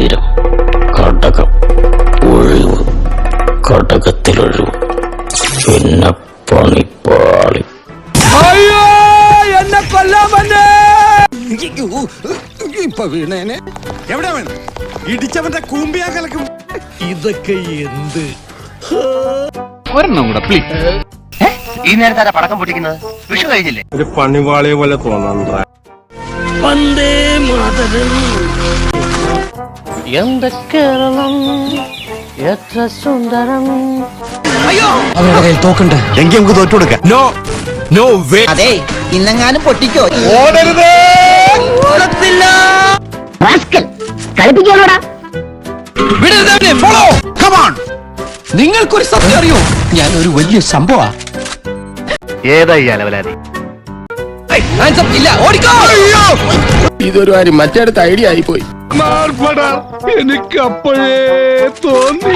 മോതിരം കടകം ഒഴിവ് കടകത്തിലൊഴിവ്. പിന്നെ പണിപ്പാളി അയ്യോ എന്നെ കൊല്ലാൻ വന്നേ. ഇപ്പൊ വീണേനെ. എവിടെ വേണം? ഇടിച്ചവന്റെ കൂമ്പിയാ കലക്കും. ഇതൊക്കെ എന്ത്? ഈ നേരത്തെ പടക്കം പൊട്ടിക്കുന്നത്? വിഷു കഴിഞ്ഞില്ലേ? ഒരു പണിവാളിയെ പോലെ തോന്നാൻ വന്ദേ മാതരം. എന്ത് കേരളം എത്ര സുന്ദരം എങ്കിൽ നമുക്ക് തോറ്റുകൊടുക്കാം നോ നോ വേ അതെ ഇന്നെങ്ങാനും പൊട്ടിക്കോ? ഫോളോ കമോൺ നിങ്ങൾക്കൊരു സത്യം അറിയോ? ഞാൻ ഒരു വലിയ സംഭവ. ഏതായി അലവലാതി? ഇല്ല ഓടിക്കോ. ഇതൊരു കാര്യം മറ്റേടത്ത് ഐഡിയ ആയിപ്പോയി. എനിക്ക് അപ്പോഴേ തോന്നി.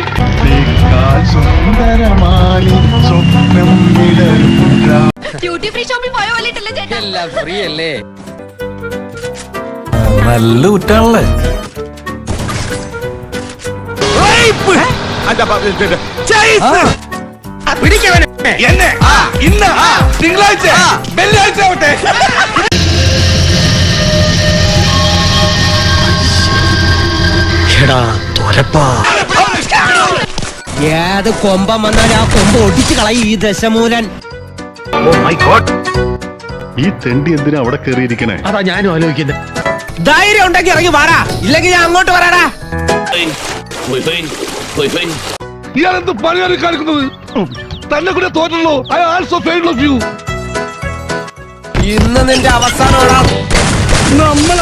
ഡ്യൂട്ടി ഫ്രീ ഷോപ്പിൽ പോയ പോലെ ചേട്ടാ? എല്ലാം ഫ്രീ അല്ലേ? നല്ല കുറ്റാണല്ലേ എന്നെ. ഇന്ന്. തിങ്കളാഴ്ച. വെള്ളിയാഴ്ച ആവട്ടെ. ഏത് കൊമ്പം വന്നാൽ ആ കൊമ്പ് ഒടിച്ചു കളയും ഈ ദശമൂലൻ. ഈ തെണ്ടി എന്തിനാ അവിടെ കയറിയിരിക്കണേ അതാ ഞാനും ആലോചിക്കുന്നത് ധൈര്യം ഉണ്ടെങ്കിൽ ഇറങ്ങി വാടാ. ഇല്ലെങ്കിൽ ഞാൻ അങ്ങോട്ട് വരാടാ. ഇയാളെന്ത് പണിയാണ് കാണിക്കുന്നത്? തന്നെ കൂടെ തോറ്റല്ലോ. I also fail of you ഇന്ന് നിന്റെ അവസാനം നമ്മൾ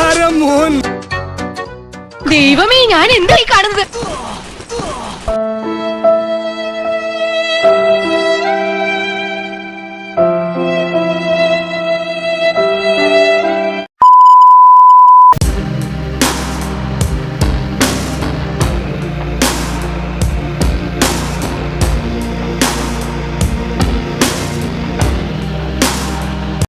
ദൈവമേ ഞാൻ എന്തായി കാണുന്നത്?